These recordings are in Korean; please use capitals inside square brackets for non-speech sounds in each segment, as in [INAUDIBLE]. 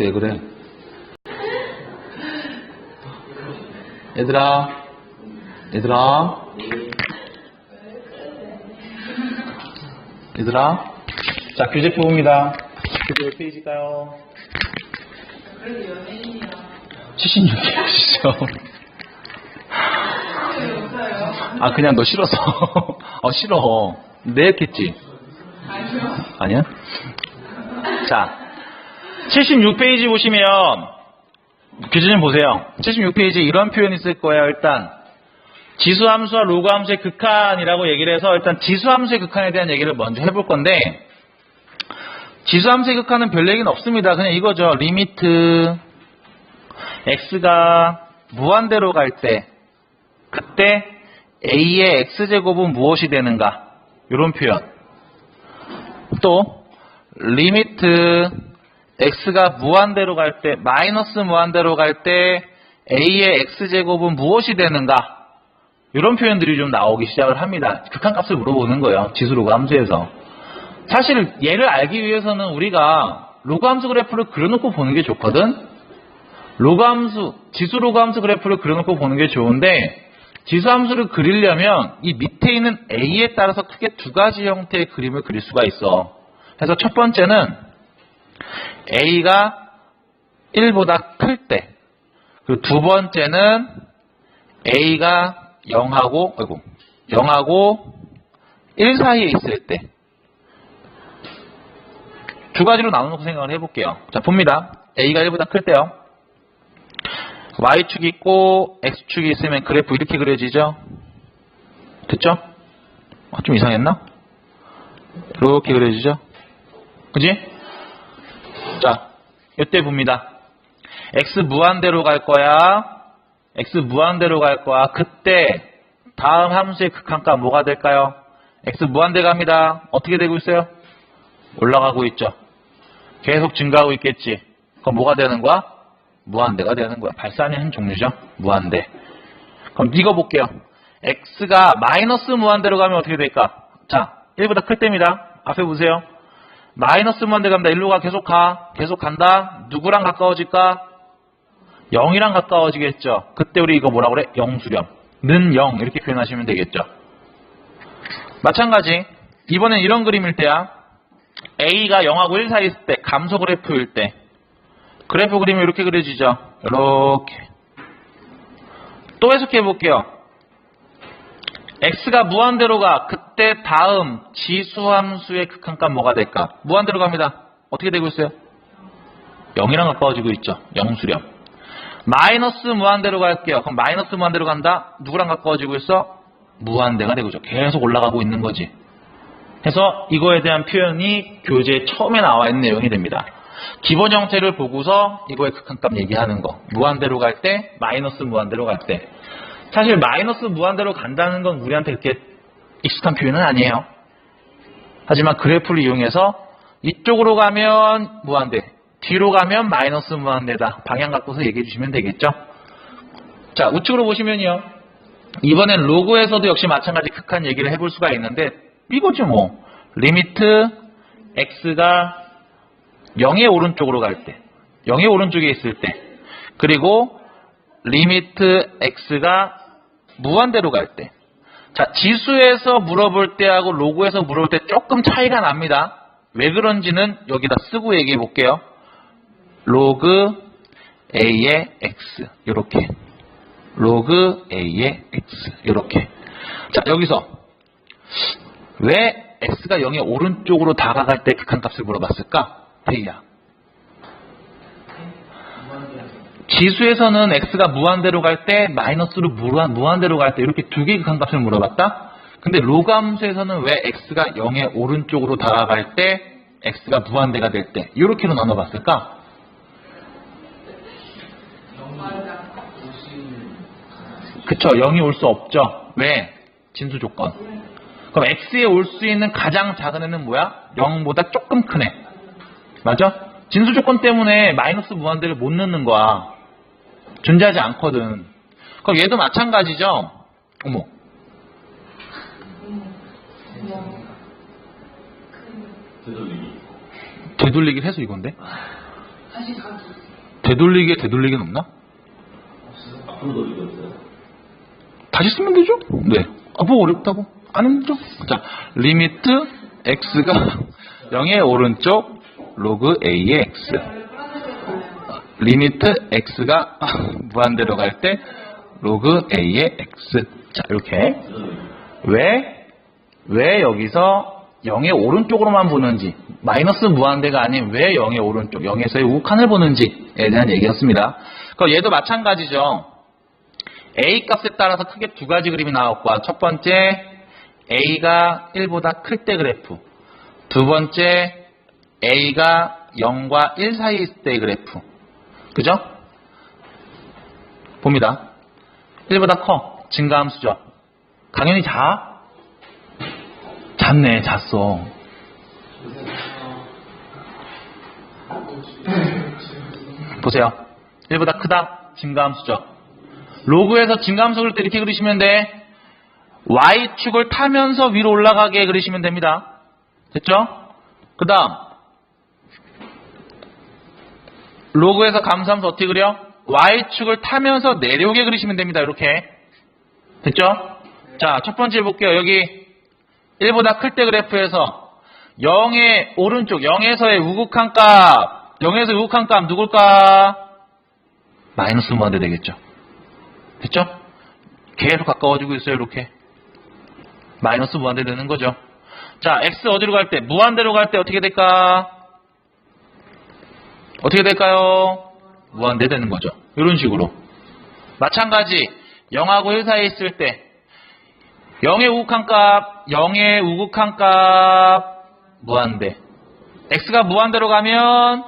왜 그래? 얘들아, 얘들아, 얘들아. 자, 교재표 봅니다. 교재 몇 페이지일까요? 76페이지죠. 아, 그냥 너 싫어서. 어, 싫어. 내 했겠지? 아니야? 자, 76페이지 보시면, 교재 좀 보세요. 76페이지 이런 표현이 있을 거예요, 일단. 지수함수와 로그함수의 극한이라고 얘기를 해서 일단 지수함수의 극한에 대한 얘기를 먼저 해볼 건데, 지수함수의 극한은 별 얘기는 없습니다. 그냥 이거죠. 리미트, x가 무한대로 갈 때, 그때 a의 x제곱은 무엇이 되는가? 이런 표현. 또 리미트 x가 무한대로 갈 때, 마이너스 무한대로 갈 때 a의 x제곱은 무엇이 되는가? 이런 표현들이 좀 나오기 시작을 합니다. 극한값을 물어보는 거예요. 지수 로그 함수에서. 사실 얘를 알기 위해서는 우리가 로그 함수 그래프를 그려놓고 보는 게 좋거든. 로그 함수, 지수 로그 함수 그래프를 그려놓고 보는 게 좋은데 지수 함수를 그리려면 이 밑에 있는 a에 따라서 크게 두 가지 형태의 그림을 그릴 수가 있어. 그래서 첫 번째는 a가 1보다 클 때, 그리고 두 번째는 a가 0하고, 아이고, 0하고 1 사이에 있을 때. 두 가지로 나눠놓고 생각을 해볼게요. 자, 봅니다. a가 1보다 클 때요. y축이 있고 x축이 있으면 그래프 이렇게 그려지죠? 됐죠? 아, 좀 이상했나? 이렇게 그려지죠? 그지? 자, 이때 봅니다. x 무한대로 갈 거야. x 무한대로 갈 거야. 그때 다음 함수의 극한값 뭐가 될까요? x 무한대 갑니다. 어떻게 되고 있어요? 올라가고 있죠. 계속 증가하고 있겠지. 그럼 뭐가 되는 거야? 무한대가 되는 거야. 발산의 한 종류죠. 무한대. 그럼 이거 볼게요. x가 마이너스 무한대로 가면 어떻게 될까? 자, 1보다 클 때입니다. 앞에 보세요. 마이너스 무한대 갑니다. 1로 가 계속 가. 계속 간다. 누구랑 가까워질까? 0이랑 가까워지겠죠. 그때 우리 이거 뭐라 그래? 영수렴. 는 0. 이렇게 표현하시면 되겠죠. 마찬가지. 이번엔 이런 그림일 때야. a가 0하고 1 사이 있을 때, 감소 그래프일 때. 그래프 그림이 이렇게 그려지죠. 이렇게. 또 해석해 볼게요. X가 무한대로 가. 그때 다음 지수함수의 극한값 뭐가 될까? 무한대로 갑니다. 어떻게 되고 있어요? 0이랑 가까워지고 있죠. 영수렴. 마이너스 무한대로 갈게요. 그럼 마이너스 무한대로 간다. 누구랑 가까워지고 있어? 무한대가 되고 있죠. 계속 올라가고 있는 거지. 해서 이거에 대한 표현이 교재 처음에 나와 있는 내용이 됩니다. 기본 형태를 보고서 이거의 극한값 얘기하는 거. 무한대로 갈 때, 마이너스 무한대로 갈 때. 사실 마이너스 무한대로 간다는 건 우리한테 그렇게 익숙한 표현은 아니에요. 하지만 그래프를 이용해서 이쪽으로 가면 무한대, 뒤로 가면 마이너스 무한대다. 방향 갖고서 얘기해 주시면 되겠죠. 자, 우측으로 보시면요. 이번엔 로그에서도 역시 마찬가지 극한 얘기를 해볼 수가 있는데 이거죠 뭐. 리미트 x가 0의 오른쪽으로 갈 때, 0의 오른쪽에 있을 때, 그리고 리미트 x가 무한대로 갈 때. 자, 지수에서 물어볼 때하고 로그에서 물어볼 때 조금 차이가 납니다. 왜 그런지는 여기다 쓰고 얘기해 볼게요. 로그 a의 x 이렇게 로그 a의 x 이렇게 자 여기서 왜 x가 0의 오른쪽으로 다가갈 때 극한값을 물어봤을까? 대이야 지수에서는 x가 무한대로 갈 때 마이너스로 무한, 무한대로 갈 때 이렇게 두 개의 극한값을 물어봤다. 근데 로그 함수에서는 왜 x가 0의 오른쪽으로 다가갈 때 x가 무한대가 될 때 이렇게로 나눠봤을까? 그쵸 0이 올 수 없죠. 왜? 진수 조건. 그럼 x에 올 수 있는 가장 작은 애는 뭐야? 0보다 조금 큰 애. 맞아? 진수 조건 때문에 마이너스 무한대를 못 넣는 거야. 존재하지 않거든. 그럼 얘도 마찬가지죠? 어머. 되돌리기 해서 이건데? 되돌리기에 되돌리기는 없나? 다시 쓰면 되죠? 네. 아, 뭐 어렵다고? 안 힘들죠? 자, 리미트 x가 0의 오른쪽 로그 a의 x. 리미트 x가 무한대로 갈 때 로그 a의 x. 자, 이렇게. 왜, 왜 여기서 0의 오른쪽으로만 보는지, 마이너스 무한대가 아닌 왜 0의 오른쪽, 0에서의 우칸을 보는지에 대한 얘기였습니다. 그럼 얘도 마찬가지죠. A 값에 따라서 크게 두 가지 그림이 나왔고, 첫 번째, A가 1보다 클 때 그래프. 두 번째, A가 0과 1 사이에 있을 때의 그래프. 그죠? 봅니다. 1보다 커. 증가함수죠. 당연히 자? 잤네, 잤어. 보세요. 1보다 크다? 증가함수죠. 로그에서 증가함수 그릴 때 이렇게 그리시면 돼. Y축을 타면서 위로 올라가게 그리시면 됩니다. 됐죠? 그 다음, 로그에서 감수함수 어떻게 그려? Y축을 타면서 내려오게 그리시면 됩니다. 이렇게. 됐죠? 자, 첫 번째 볼게요. 여기 1보다 클 때 그래프에서 0의 오른쪽, 0에서의 우극한 값, 0에서 우극한 값 누굴까? 마이너스 무한대 되겠죠. 됐죠? 계속 가까워지고 있어요, 이렇게. 마이너스 무한대 되는 거죠. 자, x 어디로 갈 때? 무한대로 갈 때 어떻게 될까? 어떻게 될까요? 무한대 되는 거죠. 이런 식으로. 마찬가지, 0하고 1 사이에 있을 때, 0의 우극한 값, 0의 우극한 값, 무한대. x가 무한대로 가면,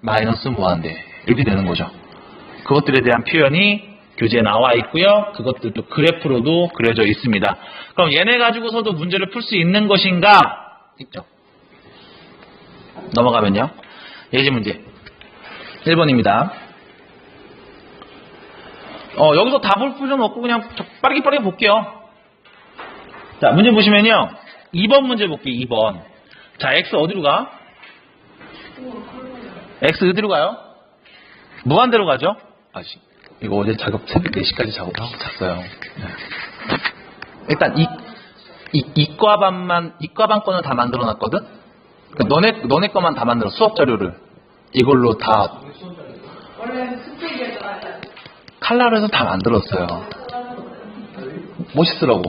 마이너스 무한대. 이렇게 되는 거죠. 그것들에 대한 표현이 교재에 나와 있고요. 그것들도 그래프로도 그려져 있습니다. 그럼 얘네 가지고서도 문제를 풀 수 있는 것인가? 있죠. 넘어가면요. 예지 문제. 1번입니다. 어, 여기서 답을 풀 필요는 없고 그냥 빠르게 빠르게 볼게요. 자, 문제 보시면요. 2번 문제 볼게요. 2번. 자, x 어디로 가? x 어디로 가요? 무한대로 가죠? 아씨. 이거 어제 작업 새벽 4시까지 작업하고 잤어요. 네. 일단 이, 이, 이과반만, 이과반 거는 다 만들어 놨거든? 그러니까 너네, 너네 거만 다 만들어. 수업 자료를. 이걸로 다. 칼라로 해서 다 만들었어요. 멋있으라고.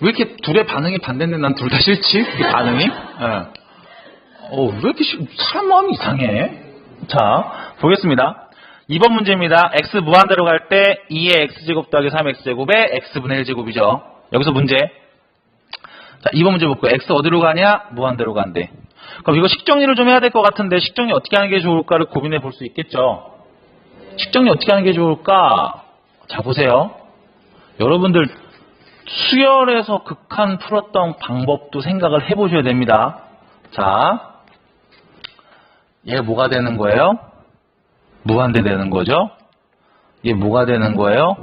왜 이렇게 둘의 반응이 반대인데 난 둘 다 싫지? 이 반응이? 예. 어, 왜 이렇게 싫, 사람 마음이 이상해? 자, 보겠습니다. 2번 문제입니다. x 무한대로 갈 때 2의 x제곱 더하기 3x제곱의 x분의 1제곱이죠. 여기서 문제. 자, 2번 문제 볼게요. x 어디로 가냐? 무한대로 간대. 그럼 이거 식정리를 좀 해야 될 것 같은데 식정리 어떻게 하는 게 좋을까를 고민해 볼 수 있겠죠. 식정리 어떻게 하는 게 좋을까? 자, 보세요. 여러분들 수열에서 극한 풀었던 방법도 생각을 해보셔야 됩니다. 자, 얘 뭐가 되는 거예요? 무한대 되는 거죠? 얘 뭐가 되는 거예요?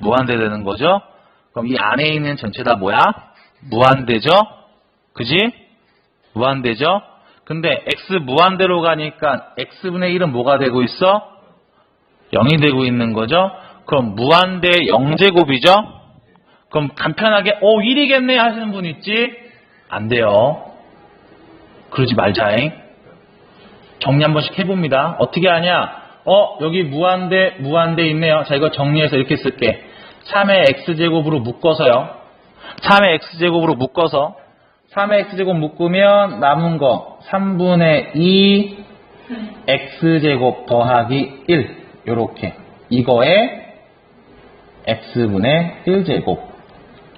무한대 되는 거죠? 그럼 이 안에 있는 전체 다 뭐야? 무한대죠? 그지? 무한대죠? 근데 x 무한대로 가니까 x분의 1은 뭐가 되고 있어? 0이 되고 있는 거죠? 그럼 무한대 0제곱이죠? 그럼 간편하게 어 1이겠네 하시는 분 있지? 안 돼요. 그러지 말자잉. 정리 한 번씩 해봅니다. 어떻게 하냐? 어 여기 무한대 무한대 있네요. 자 이거 정리해서 이렇게 쓸게. 3의 x제곱으로 묶어서요. 3의 x제곱으로 묶어서 3의 x제곱 묶으면 남은 거 3분의 2 x제곱 더하기 1 요렇게 이거에 x분의 1제곱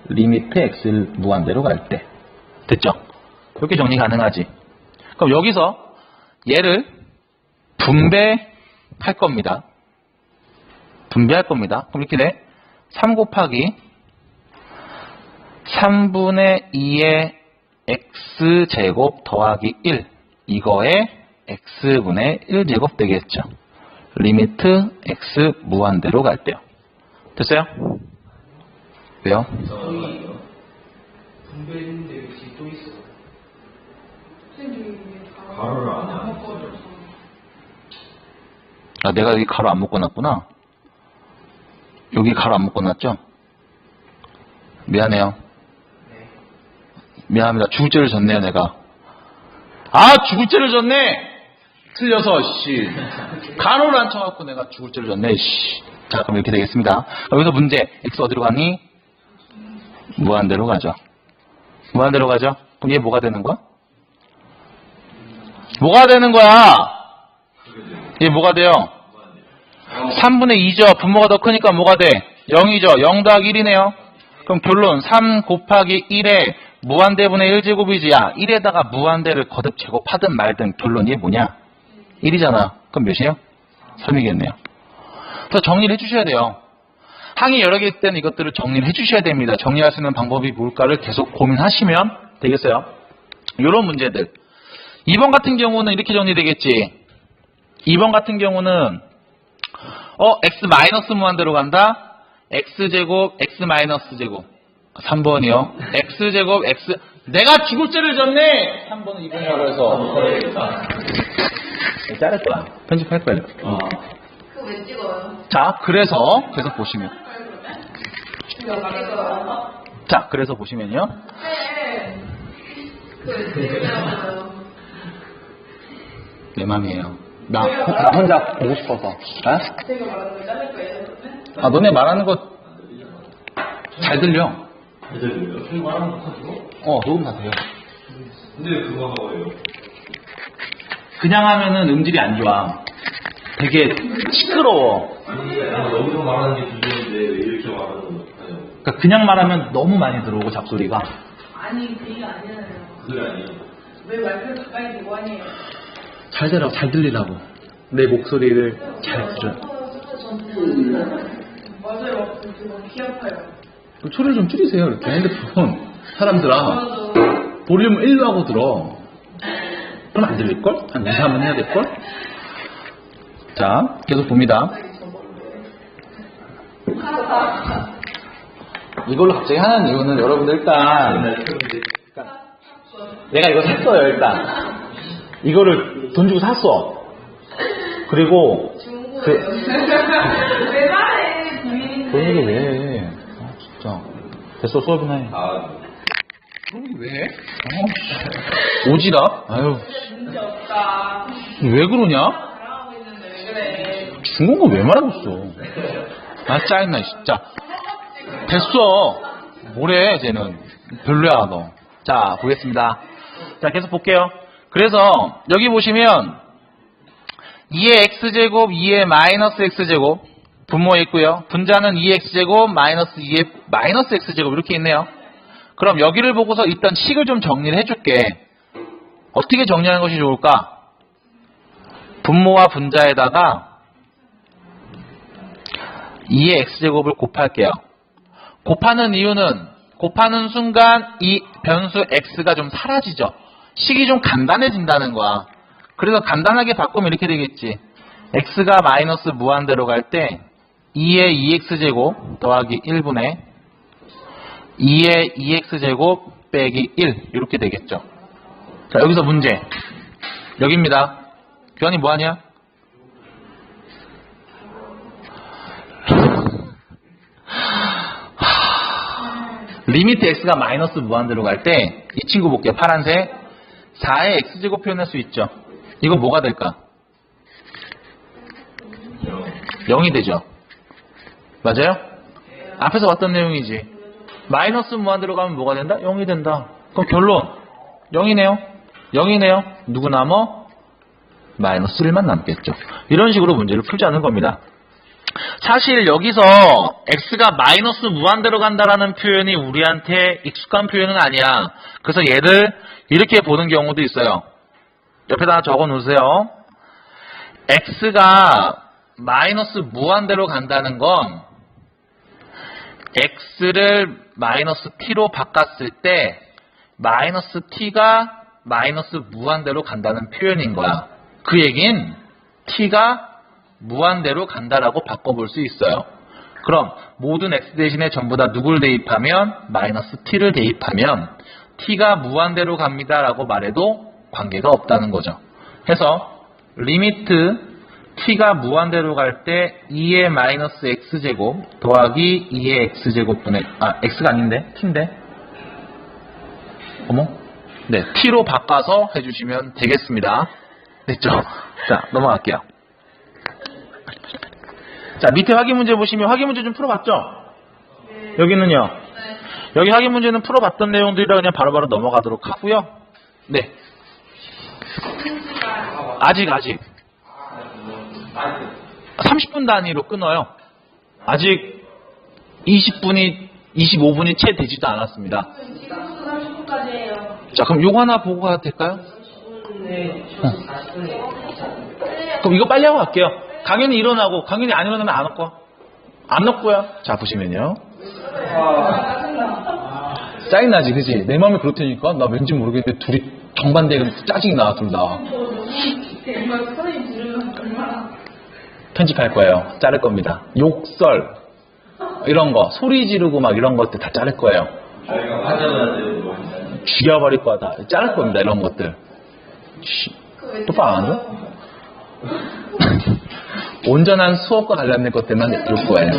리미트 x 무한대로 갈 때 됐죠? 그렇게 정리 가능하지 그럼 여기서 얘를 분배 할 겁니다 분배할 겁니다 그럼 이렇게 돼 3 곱하기 3분의 2의 x제곱 더하기 1 이거에 x분의 1제곱 되겠죠 리미트 x 무한대로 갈 때요 됐어요? 왜요? 분배했는데 여기 또 있어. 가로를 안안 해. 먹거든요. 아, 내가 여기 가로 안 묶어놨구나. 여기 가로 안 묶어놨죠? 미안해요. 네. 미안합니다. 죽을 죄를 졌네요, 내가. 아, 죽을 죄를 졌네! 틀려서, 씨. 가로를 안 쳐갖고 내가 죽을 죄를 졌네, 씨. 자, 그럼 이렇게 되겠습니다. 여기서 문제. X 어디로 가니? 무한대로 가죠. 무한대로 가죠? 그럼 얘 뭐가 되는 거야? 뭐가 되는 거야? 얘 뭐가 돼요? 3분의 2죠. 분모가 더 크니까 뭐가 돼? 0이죠. 0 더하기 1이네요. 그럼 결론 3 곱하기 1에 무한대분의 1제곱이지. 야, 1에다가 무한대를 거듭 제곱하든 말든 결론이 뭐냐? 1이잖아. 그럼 몇이에요? 3이겠네요. 그래서 정리를 해주셔야 돼요. 항이 여러 개일 때는 이것들을 정리를 해주셔야 됩니다. 정리할 수 있는 방법이 뭘까를 계속 고민하시면 되겠어요. 이런 문제들. 2번 같은 경우는 이렇게 정리되겠지. 2번 같은 경우는 어 x 마이너스 무한대로 간다. x제곱 x 마이너스 제곱. 3번이요. x제곱 x 내가 죽을 죄를 졌네. 3번은 2번이라고 해서 자를 거야. 편집할 거야. 그거 왜 찍어요? 자, 그래서 그래서 보시면. 자, 그래서 보시면요. 네. 왜 찍냐고요. 내 맘이에요. 나, 나 혼자 보고 싶어서. 아? 거 그러면? 아, 너네 말하는 거 잘 들려. 거? 어, 녹음 다 돼요. 근데 그거 하고요. 그냥 하면은 음질이 안 좋아. 되게 시끄러워. 아니, 여기서 말하는 게 기준인데 왜 이렇게 말하는 건 어떡하냐고. 그러니까 그냥 말하면 너무 많이 들어오고 잡소리가. 아니, 그게 아니에요. 그게 아니에요. 왜 말을 가까이 대고 하니 잘 들어, 잘 들리라고. 내 목소리를 잘 들어. 맞아요. 귀 아파요. 그 소리를 좀 줄이세요, 이렇게. 핸드폰. 사람들아. 볼륨 1로 하고 들어. 그럼 안 들릴걸? 한 2, 3번 해야 될걸? 자, 계속 봅니다. 이걸로 갑자기 하는 이유는 여러분들 일단 내가 이거 샀어요 일단 이거를 돈 주고 샀어 그리고 그 왜 말해. 그런 얘기 왜 해? 아 진짜 됐어 수업이나 해 아, 그런 왜 해? 어? 오지랖? 아유 문제 없다. 왜 그러냐? 잘하고 있는데 왜 그래. 중국어 왜 말하고 있어 아 짜증나 진짜 됐어 뭐래 쟤는 별로야 너 자 보겠습니다 자 계속 볼게요 그래서 여기 보시면 2의 x제곱 2의 마이너스 x제곱 분모에 있고요 분자는 2x제곱 마이너스 2의 마이너스 x제곱 이렇게 있네요 그럼 여기를 보고서 일단 식을 좀 정리를 해줄게 어떻게 정리하는 것이 좋을까 분모와 분자에다가 2의 x제곱을 곱할게요. 곱하는 이유는 곱하는 순간 이 변수 x가 좀 사라지죠. 식이 좀 간단해진다는 거야. 그래서 간단하게 바꾸면 이렇게 되겠지. x가 마이너스 무한대로 갈 때 2의 2x제곱 더하기 1분의 2의 2x제곱 빼기 1 이렇게 되겠죠. 자 여기서 문제 여기입니다. 교환이 뭐하냐? 리미트 x가 마이너스 무한대로 갈 때 이 친구 볼게요. 파란색 4의 x제곱 표현할 수 있죠. 이거 뭐가 될까? 0이 되죠. 맞아요? 앞에서 봤던 내용이지. 마이너스 무한대로 가면 뭐가 된다? 0이 된다. 그럼 결론 0이네요. 0이네요. 누구 남어? 마이너스 1만 남겠죠. 이런 식으로 문제를 풀자는 겁니다. 사실 여기서 x가 마이너스 무한대로 간다라는 표현이 우리한테 익숙한 표현은 아니야. 그래서 얘를 이렇게 보는 경우도 있어요. 옆에다 적어 놓으세요. x가 마이너스 무한대로 간다는 건 x를 마이너스 t로 바꿨을 때 마이너스 t가 마이너스 무한대로 간다는 표현인 거야. 그 얘긴 t가 무한대로 간다라고 바꿔볼 수 있어요. 그럼 모든 x 대신에 전부 다 누굴 대입하면 마이너스 t를 대입하면 t가 무한대로 갑니다라고 말해도 관계가 없다는 거죠. 해서 리미트 t가 무한대로 갈 때 2의 마이너스 x제곱 더하기 2의 x제곱분의 아 x가 아닌데 t인데 어머 네 t로 바꿔서 해주시면 되겠습니다. 됐죠? 자 넘어갈게요. 자 밑에 확인 문제 보시면 확인 문제 좀 풀어봤죠? 여기는요. 여기 확인 문제는 풀어봤던 내용들이라 그냥 바로 바로 넘어가도록 하고요. 네. 아직 아직 30분 단위로 끊어요. 아직 20분이 25분이 채 되지도 않았습니다. 지금부터 30분까지 해요. 자 그럼 요거 하나 보고 가도 될까요? 네, 저 40분에 그럼 이거 빨리 하고 갈게요. 강연이 일어나고 강연이 안 일어나면 안 넣고 안 넣고요. 자 보시면요. 짜증나지 그지? 내 마음이 그렇다니까 나 왠지 모르겠는데 둘이 정반대면 짜증이 나 둘 다. 정말 선생님 들으면 얼마나. 편집할 거예요. 자를 겁니다. 욕설 이런 거 소리 지르고 막 이런 것들 다 자를 거예요. 죽여버릴 거다. 자를 겁니다. 이런 것들. 씨, 똑바로 안 줘? [LAUGHS] 온전한 수업과 관련된 것들만 줄 거예요.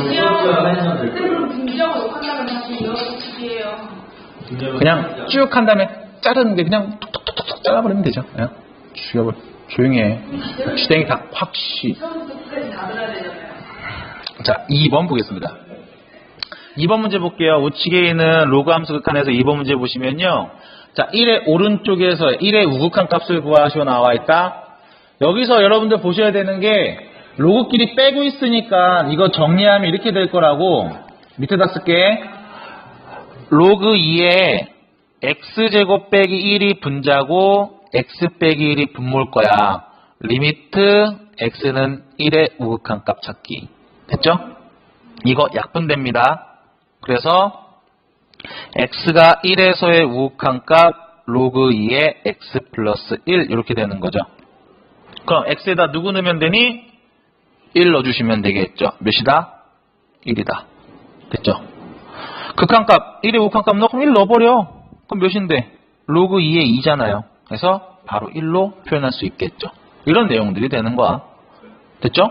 욕한다면 다시 이어지기예요. 그냥 쭉 한 다음에 자르는데 그냥 톡톡톡톡 잘라버리면 되죠. 그냥 죽여버려. 조용히 해. 주댕이 다 되잖아요. 자, 2번 보겠습니다. 2번 문제 볼게요. 우측에 있는 로그 함수 극한에서 2번 문제 보시면요. 자, 1의 오른쪽에서 1의 우극한 값을 구하시오 나와 있다. 여기서 여러분들 보셔야 되는 게 로그끼리 빼고 있으니까 이거 정리하면 이렇게 될 거라고 밑에다 쓸게. 로그 2에 x제곱 빼기 1이 분자고 x 빼기 1이 분모일 거야. 리미트 x는 1의 우극한 값 찾기. 됐죠? 이거 약분됩니다. 그래서 x가 1에서의 우극한 값 로그 2의 x 플러스 1 이렇게 되는 거죠. 그럼 x에다 누구 넣으면 되니? 1 넣어주시면 되겠죠. 몇이다? 1이다. 됐죠? 극한값 1의 우극한값 넣고 1 넣어버려. 그럼 몇인데? 로그 2의 2잖아요. 그래서 바로 1로 표현할 수 있겠죠. 이런 내용들이 되는 거야. 됐죠?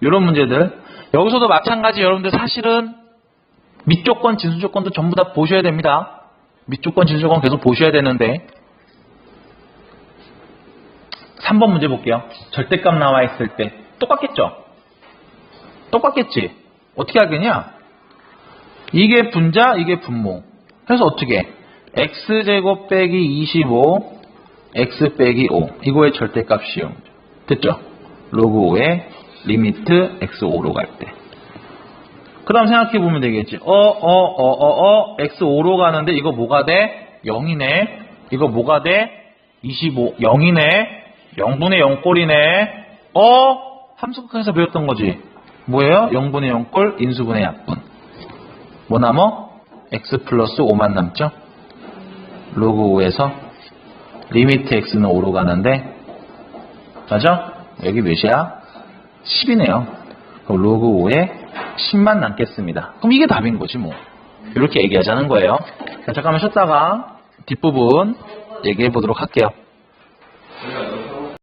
이런 문제들. 여기서도 마찬가지 여러분들 사실은 밑조건, 진수조건도 전부 다 보셔야 됩니다. 밑조건, 진수조건 계속 보셔야 되는데 3번 문제 볼게요. 절대값 나와 있을 때 똑같겠죠? 똑같겠지? 어떻게 하겠냐? 이게 분자, 이게 분모. 그래서 어떻게? 해? x제곱 빼기 25, x 빼기 5. 이거의 절대값이요. 됐죠? 로그 5의 리미트 x5로 갈 때. 그 다음 생각해 보면 되겠지. 어, 어, 어, 어, 어, x5로 가는데 이거 뭐가 돼? 0이네. 이거 뭐가 돼? 25. 0이네. 0분의 0꼴이네. 어? 함수극에서 배웠던 거지. 뭐예요? 0분의 0꼴, 인수분의 약분. 뭐 남어? x 플러스 5만 남죠? 로그 5에서 리미트 x는 5로 가는데 맞아? 여기 몇이야? 10이네요. 그럼 로그 5에 10만 남겠습니다. 그럼 이게 답인 거지 뭐. 이렇게 얘기하자는 거예요. 자, 잠깐만 쉬었다가 뒷부분 얘기해 보도록 할게요.